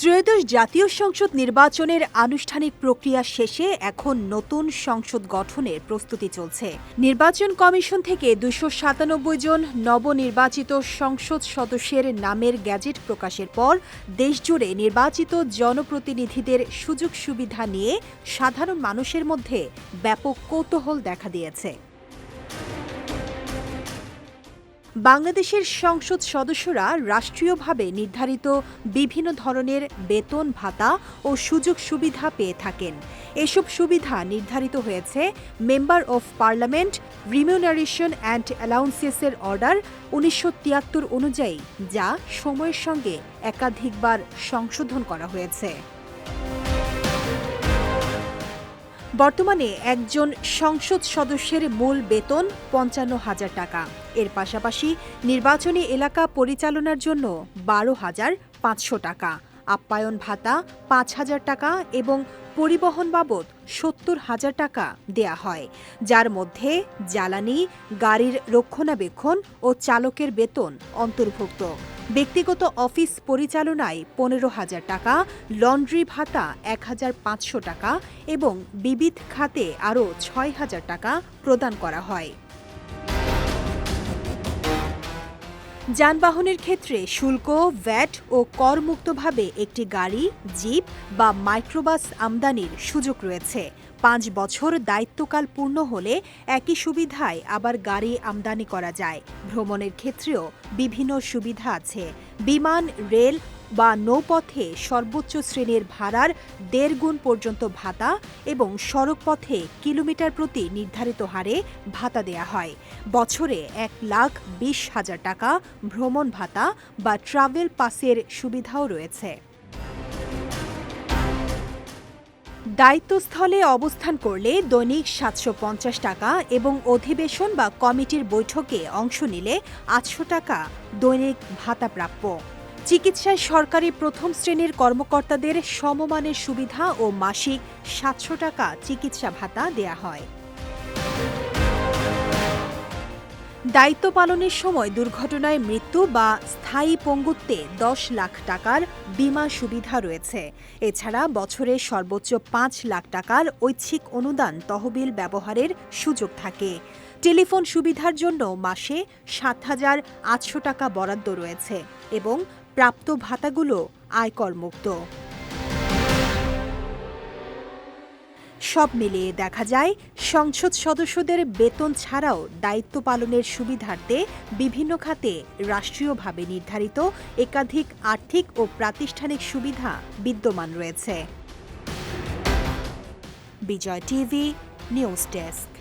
ত্রয়োদশ জাতীয় সংসদ নির্বাচনের আনুষ্ঠানিক প্রক্রিয়া শেষে এখন নতুন সংসদ গঠনের প্রস্তুতি চলছে। নির্বাচন কমিশন থেকে দুশো সাতানব্বই জন নবনির্বাচিত সংসদ সদস্যের নামের গ্যাজেট প্রকাশের পর দেশজুড়ে নির্বাচিত জনপ্রতিনিধিদের সুযোগ সুবিধা নিয়ে সাধারণ মানুষের মধ্যে ব্যাপক কৌতূহল দেখা দিয়েছে। বাংলাদেশের সংসদ সদস্যরা রাষ্ট্রীয়ভাবে নির্ধারিত বিভিন্ন ধরনের বেতন ভাতা ও সুযোগ সুবিধা পেয়ে থাকেন। এসব সুবিধা নির্ধারিত হয়েছে member of parliament, remuneration and অ্যালাউন্সেসের order উনিশশো তিয়াত্তর অনুযায়ী, যা সময়ের সঙ্গে একাধিকবার সংশোধন করা হয়েছে। বর্তমানে একজন সংসদ সদস্যের মূল বেতন পঞ্চান্ন হাজার টাকা। এর পাশাপাশি নির্বাচনী এলাকা পরিচালনার জন্য বারো হাজার পাঁচশো টাকা, আপ্যায়ন ভাতা পাঁচ হাজার টাকা এবং পরিবহন বাবদ সত্তর হাজার টাকা দেয়া হয়। যার মধ্যে জ্বালানি, গাড়ির রক্ষণাবেক্ষণ ও চালকের বেতন অন্তর্ভুক্ত। ব্যক্তিগত অফিস পরিচালনায় পনেরো হাজার টাকা, লন্ড্রি ভাতা এক হাজার পাঁচশো টাকা এবং বিবিধ খাতে আরও ছয় হাজার টাকা প্রদান করা হয়। যানবাহনের ক্ষেত্রে শুল্ক, ভ্যাট ও করমুক্তভাবে একটি গাড়ি, জিপ বা মাইক্রোবাস আমদানির সুযোগ রয়েছে। পাঁচ বছর দায়িত্বকাল পূর্ণ হলে একই সুবিধায় আবার গাড়ি আমদানি করা যায়। ভ্রমণের ক্ষেত্রেও বিভিন্ন সুবিধা আছে। বিমান, রেল বা নৌপথে সর্বোচ্চ শ্রেণির ভাড়ার দেড় গুণ পর্যন্ত ভাতা এবং সড়কপথে কিলোমিটার প্রতি নির্ধারিত হারে ভাতা দেয়া হয়। বছরে এক লাখ বিশ হাজার টাকা ভ্রমণ ভাতা বা ট্রাভেল পাসের সুবিধাও রয়েছে। দায়িত্বস্থলে অবস্থান করলে দৈনিক সাতশো পঞ্চাশ টাকা এবং অধিবেশন বা কমিটির বৈঠকে অংশ নিলে আটশো টাকা দৈনিক ভাতা প্রাপ্য। চিকিৎসায় সরকারি প্রথম শ্রেণির কর্মকর্তাদের সমমানের সুবিধা ও মাসিক সাতশো টাকা চিকিৎসা ভাতা দেয়া হয়। দায়িত্ব পালনের সময় দুর্ঘটনায় মৃত্যু বা স্থায়ী পঙ্গুত্বে দশ লাখ টাকার বিমা সুবিধা রয়েছে। এছাড়া বছরে সর্বোচ্চ পাঁচ লাখ টাকার ঐচ্ছিক অনুদান তহবিল ব্যবহারের সুযোগ থাকে। টেলিফোন সুবিধার জন্য মাসে সাত হাজার আটশো টাকা বরাদ্দ রয়েছে এবং প্রাপ্ত ভাতাগুলো আয়করমুক্ত সব মিলিয়ে দেখা যায়, সংসদ সদস্যদের বেতন ছাড়াও দায়িত্ব পালনের সুবিধার্থে বিভিন্ন খাতে রাষ্ট্রীয়ভাবে নির্ধারিত একাধিক আর্থিক ও প্রাতিষ্ঠানিক সুবিধা বিদ্যমান রয়েছে। Bijoy TV, news desk.